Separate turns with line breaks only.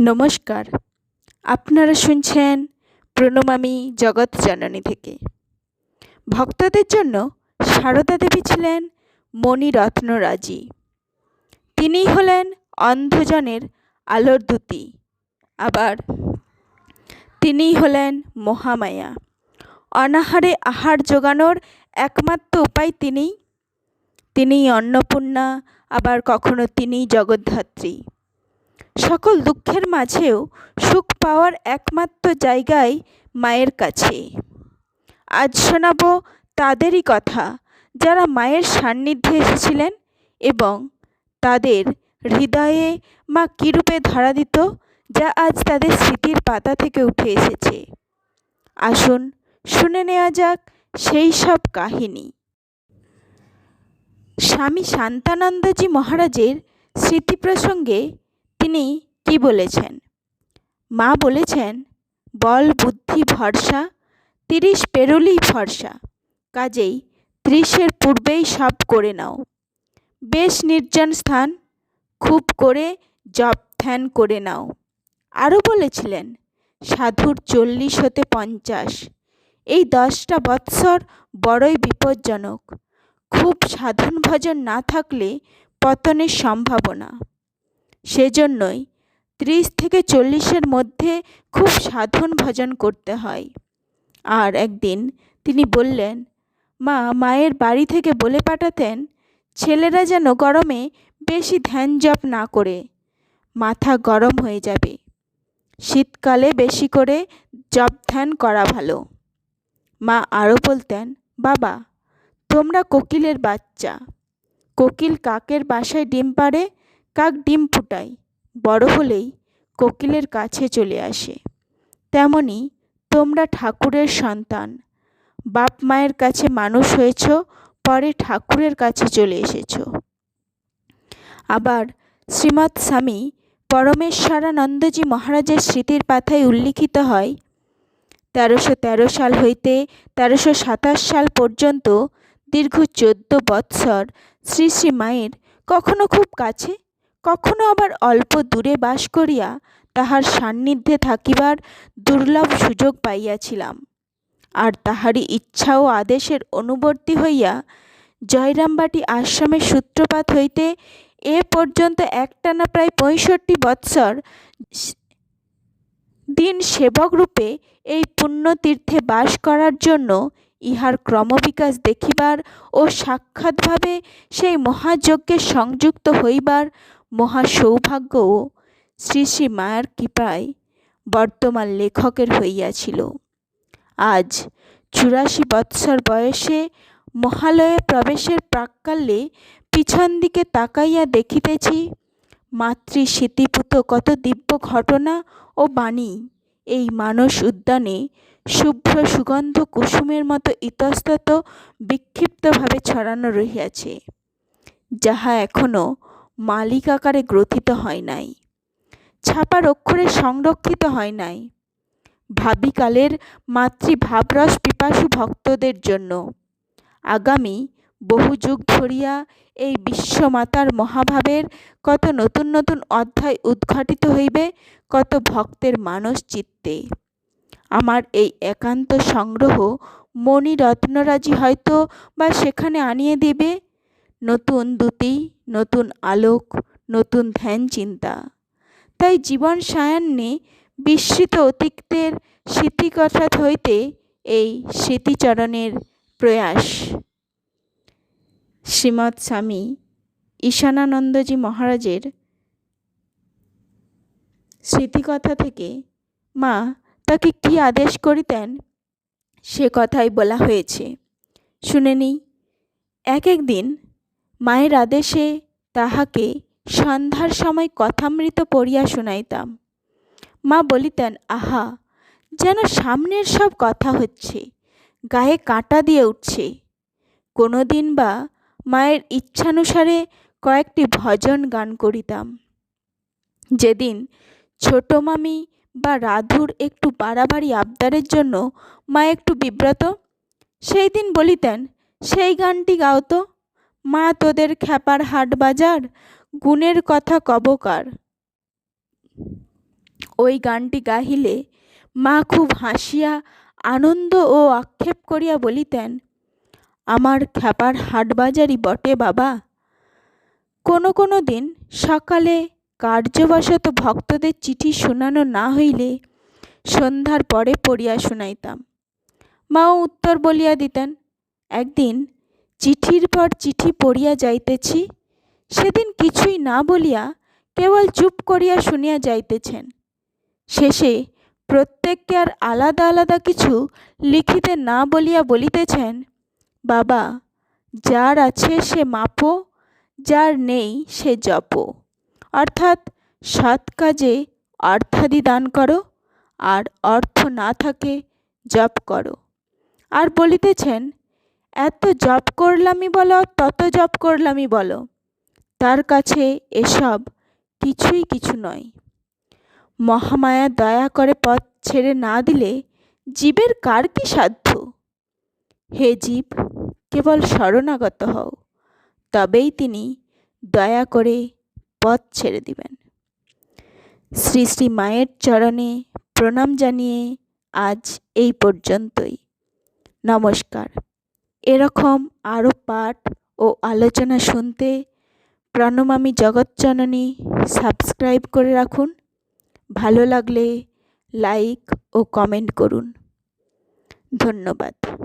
নমস্কার। আপনারা শুনছেন প্রণমামী জগৎ জননী থেকে। ভক্তদের জন্য সারদা দেবী ছিলেন মণিরত্নরাজি। তিনিই হলেন অন্ধজনের আলোর দূতী আবার তিনিই হলেন মহামায়া। অনাহারে আহার জোগানোর একমাত্র উপায় তিনিই। তিনিই অন্নপূর্ণা, আবার কখনো তিনিই জগদ্ধাত্রী। সকল দুঃখের মাঝেও সুখ পাওয়ার একমাত্র জায়গায় মায়ের কাছে। আজ শোনাব তাদেরই কথা, যারা মায়ের সান্নিধ্যে এসেছিলেন এবং তাদের হৃদয়ে মা কীরূপে ধরা দিত, যা আজ তাদের স্মৃতির পাতা থেকে উঠে এসেছে। আসুন শুনে নেওয়া যাক সেই সব কাহিনী। স্বামী শান্তানন্দজি মহারাজের স্মৃতি প্রসঙ্গে তিনি কি বলেছেন? মা বলেছেন, বল বুদ্ধি ভরসা, তিরিশ পেরোলেই ভরসা, কাজেই ত্রিশের পূর্বেই সব করে নাও। বেশ নির্জন স্থান, খুব করে জপ ধ্যান করে নাও। আরও বলেছিলেন, সাধুর চল্লিশ হতে পঞ্চাশ, এই দশটা বৎসর বড়ই বিপজ্জনক। খুব সাধন ভজন না থাকলে পতনের সম্ভাবনা। সেজন্যই ত্রিশ থেকে চল্লিশের মধ্যে খুব সাধন ভজন করতে হয়। আর একদিন তিনি বললেন, মা, মায়ের বাড়ি থেকে বলে পাঠাতেন, ছেলেরা যেন গরমে বেশি ধ্যান জপ না করে, মাথা গরম হয়ে যাবে। শীতকালে বেশি করে জপ ধ্যান করা ভালো। মা আরও বলতেন, বাবা, তোমরা কোকিলের বাচ্চা। কোকিল কাকের বাসায় ডিম পাড়ে কাক ডিম ফুটায়, বড় হলেই কোকিলের কাছে চলে আসে। তেমনি তোমরা ঠাকুরের সন্তান, বাপ মায়ের কাছে মানুষ হয়েছ, পরে ঠাকুরের কাছে চলে এসেছ। আবার শ্রীমৎ স্বামী পরমেশ্বরানন্দজি মহারাজের স্মৃতির পাথায় উল্লিখিত হয়, তেরোশো তেরো সাল হইতে তেরোশো সাতাশ সাল পর্যন্ত দীর্ঘ চোদ্দ বৎসর শ্রী শ্রী মায়ের কখনো খুব কাছে কখনো আবার অল্প দূরে বাস করিয়া তাহার সান্নিধ্যে থাকিবার দুর্লভ সুযোগ পাইয়াছিলাম। আর তাহারই ইচ্ছা ও আদেশের অনুবর্তী হইয়া জয়রামবাটি আশ্রমের সূত্রপাত হইতে এ পর্যন্ত একটানা প্রায় পঁয়ষট্টি বৎসর দিন সেবকরূপে এই পুণ্যতীর্থে বাস করার জন্য ইহার ক্রমবিকাশ দেখিবার ও সাক্ষাৎভাবে সেই মহাযজ্ঞে সংযুক্ত হইবার মহা সৌভাগ্যও শ্রী শ্রী মায়ার কৃপায় বর্তমান লেখকের হইয়াছিল। আজ চুরাশি বৎসর বয়সে মহালয়ে প্রবেশের প্রাক্কালে পিছন দিকে তাকাইয়া দেখিতেছি, মাতৃ স্মৃতিপুত কত দিব্য ঘটনা ও বাণী। এই মানস উদ্যানে শুভ্র সুগন্ধ কুসুমের মতো ইতস্তত বিক্ষিপ্তভাবে ছড়ানো রহিয়াছে, যাহা এখনও মালিক আকারে গ্রথিত হয় নাই, ছাপার অক্ষরে সংরক্ষিত হয় নাই। ভাবিকালের মাতৃভাবরস পিপাসু ভক্তদের জন্য আগামী বহু যুগ ধরিয়া এই বিশ্বমাতার মহাভাবের কত নতুন নতুন অধ্যায় উদ্ঘাটিত হইবে, কত ভক্তের মানস চিত্তে। আমার এই একান্ত সংগ্রহ মণি রত্নরাজি হয়তো বা সেখানে আনিয়ে দেবে। নতুন দ্যুতি, নতুন আলোক, নতুন ধ্যান চিন্তা। তাই জীবন সায়ান্নে বিস্মৃত অতীতের স্মৃতিকথা হইতে এই স্মৃতিচরণের প্রয়াস শ্রীমৎ স্বামী ঈশানানন্দজি মহারাজের স্মৃতিকথা থেকে, মা, তাকে কি আদেশ করিতেন? সে কথাই বলা হয়েছে। শুনে নিই। এক একদিন মায়ের আদেশে তাহাকে সন্ধ্যার সময় কথামৃত পড়িয়া শুনাইতাম। মা বলিতেন, আহা, যেন সামনের সব কথা হচ্ছে, গায়ে কাঁটা দিয়ে উঠছে। কোনো দিন বা মায়ের ইচ্ছানুসারে কয়েকটি ভজন গান করিতাম। যেদিন ছোটো মামি বা রাধুর একটু বাড়াবাড়ি আবদারের জন্য মা একটু বিব্রত সেই দিন বলিতেন, সেই গানটি গাও তো। মা তোদের খ্যাপার হাট বাজার, গুণের কথা কবকার ওই গানটি গাহিলে মা খুব হাসিয়া, আনন্দ ও আক্ষেপ করিয়া বলিতেন আমার খ্যাপার হাটবাজারই বটে, বাবা। কোনো কোনো দিন সকালে কার্যবশত ভক্তদের চিঠি শোনানো না হইলে সন্ধ্যার পরে পড়িয়া শুনাইতাম। মাও উত্তর বলিয়া দিতেন, একদিন চিঠির পর চিঠি পড়িয়া যাইতেছি, সেদিন কিছুই না বলিয়া কেবল চুপ করিয়া শুনিয়া যাইতেছেন। শেষে প্রত্যেককে আর আলাদা আলাদা কিছু লিখিতে না বলিয়া বলিতেছেন বাবা, যার আছে সে মাপো, যার নেই সে জপ। অর্থাৎ সৎ কাজে অর্থাদি দান করো, আর অর্থ না থাকে জপ করো। আর বলিতেছেন, এত জপ করলামই বলো, তত জপ করলামই বলো। তার কাছে এসব কিছুই কিছু নয়। মহামায়া দয়া করে পথ ছেড়ে না দিলে জীবের কার কি সাধ্য? হে জীব, কেবল শরণাগত হও। তবেই তিনি দয়া করে পথ ছেড়ে দিবেন। শ্রী শ্রী মায়ের চরণে প্রণাম জানিয়ে আজ এই পর্যন্তই। নমস্কার। এরকম আরও পাঠ ও আলোচনা শুনতে প্রণমামী জগৎজননী সাবস্ক্রাইব করে রাখুন। ভালো লাগলে লাইক ও কমেন্ট করুন। ধন্যবাদ।